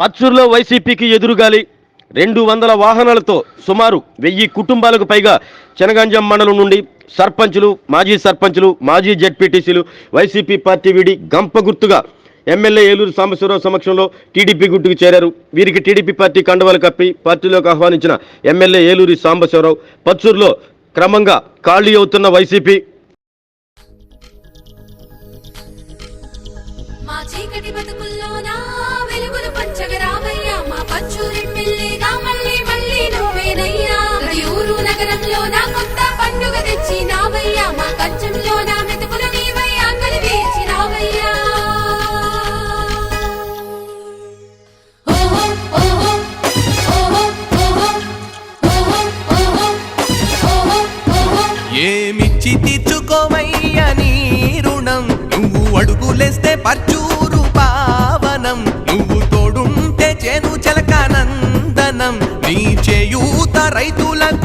పచ్చూరులో వైసీపీకి ఎదురుగాలి. రెండు వందల వాహనాలతో సుమారు వెయ్యి కుటుంబాలకు పైగా చెనగంజం మండలం నుండి సర్పంచులు మాజీ సర్పంచులు మాజీ జెడ్పీటీసీలు వైసీపీ పార్టీ వీడి గంప గుర్తుగా ఎమ్మెల్యే ఏలూరు సాంబశివరావు సమక్షంలో టీడీపీ గుట్టుకు చేరారు. వీరికి టీడీపీ పార్టీ కండవాలు కప్పి పార్టీలోకి ఆహ్వానించిన ఎమ్మెల్యే ఏలూరి సాంబశివరావు పచ్చూరులో క్రమంగా ఖాళీ అవుతున్న వైసీపీ తీర్చుకోవయ్య నీ రుణం. నువ్వు అడుగులేస్తే పర్చూరు పావనం. నువ్వు తోడుంటే చేను చెలకానందనం నీ చేయూత రైతులకు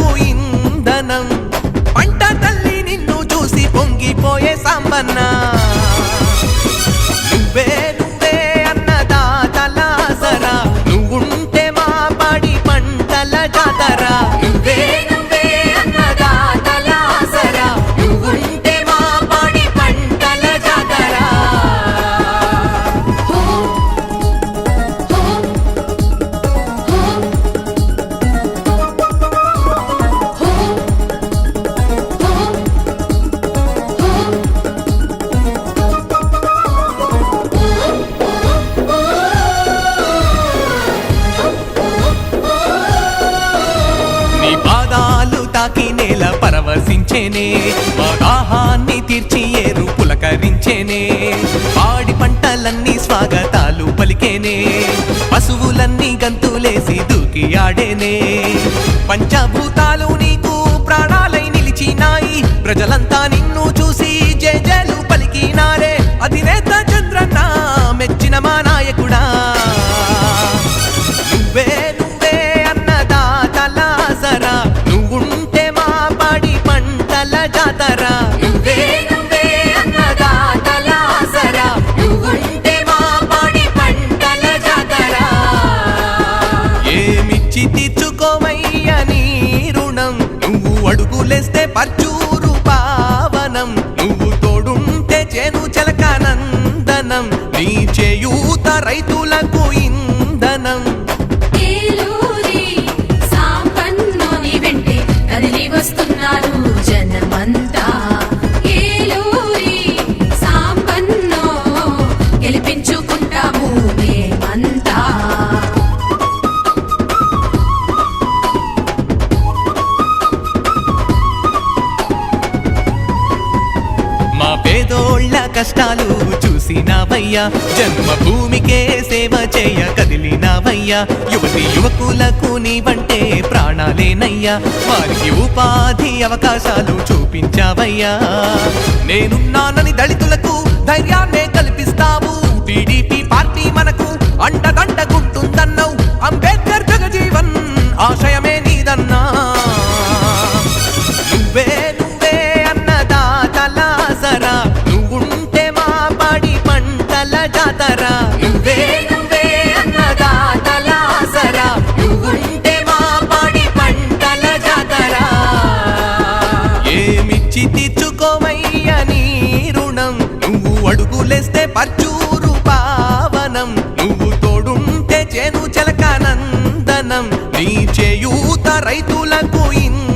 తాకి పరవశించేనే మా దాహాన్ని తీర్చి ఏరు పులకరించేనే పాడి పంటలన్నీ స్వాగతాలు పలికేనే పశువులన్నీ గంతులేసి దూకి ఆడేనే. పంచభూతాలు నీకు ప్రాణాలై నిలిచినాయి ప్రజలంతా నిన్ను చూసి జేజేలు పలికినాయి. అడుగులేస్తే పర్చూరు పావనం. నువ్వు తోడుంటే చేను చెలకానందనం నీ చేయూత రైతులకు కష్టాలు చూసినావయ్యా. జన్మభూమికే సేవ చేయ కదిలినావయ్యా. యువతి యువకులకు నీవంటే ప్రాణాలేనయ్యా. వారికి ఉపాధి అవకాశాలు చూపించావయ్యా. నేనున్నానని దళితులకు ధైర్యాన్నే కల్పిస్తావు. టీడీపీ పార్టీ మనకు అండదండగుంటుందన్నావు పంటల జాతరా. నువ్వే నువ్వే అన్నదాతలాసరా నువ్వుంటే మా పాడి పంటల జాతరా. ఏమిచ్చి తీర్చుకోవయ్య నీ రుణం? నువ్వు అడుగులేస్తే పర్చూరు పావనం. నువ్వు తోడుంటే చేను చెలకానందనం నీ చేయూత రైతులకు ఇంత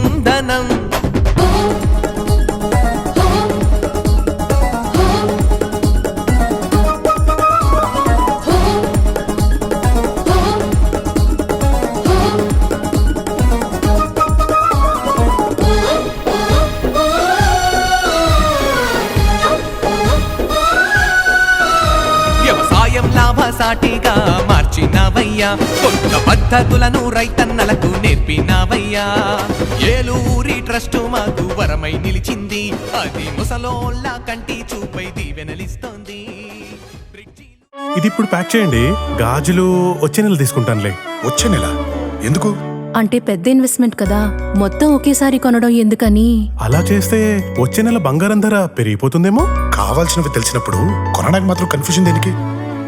లాభసాటిగా మార్చినవయ్యా. కొత్త పద్ధతులను రైతన్నలకు నేర్పినవయ్యా. ఏలూరి ట్రస్ట్ మాకు వరమై నిలిచింది. అది ముసలోళ్ళ కంటి చూపై దీవెనలిస్తోంది. ఇది ఇప్పుడు ప్యాక్ చేయండి. గాజులు వచ్చే నెల తీసుకుంటానులే. వచ్చే నెల? ఎందుకు? అంటే పెద్ద ఇన్వెస్ట్మెంట్ కదా. మొత్తం ఒకేసారి కొనడం ఎందుకని? అలా చేస్తే వచ్చే నెల బంగారం ధర పెరిగిపోతుందేమో? కావాల్సినవి తెలిసినప్పుడు కొనడానికి మాత్రం కన్ఫ్యూజన్ దేనికి?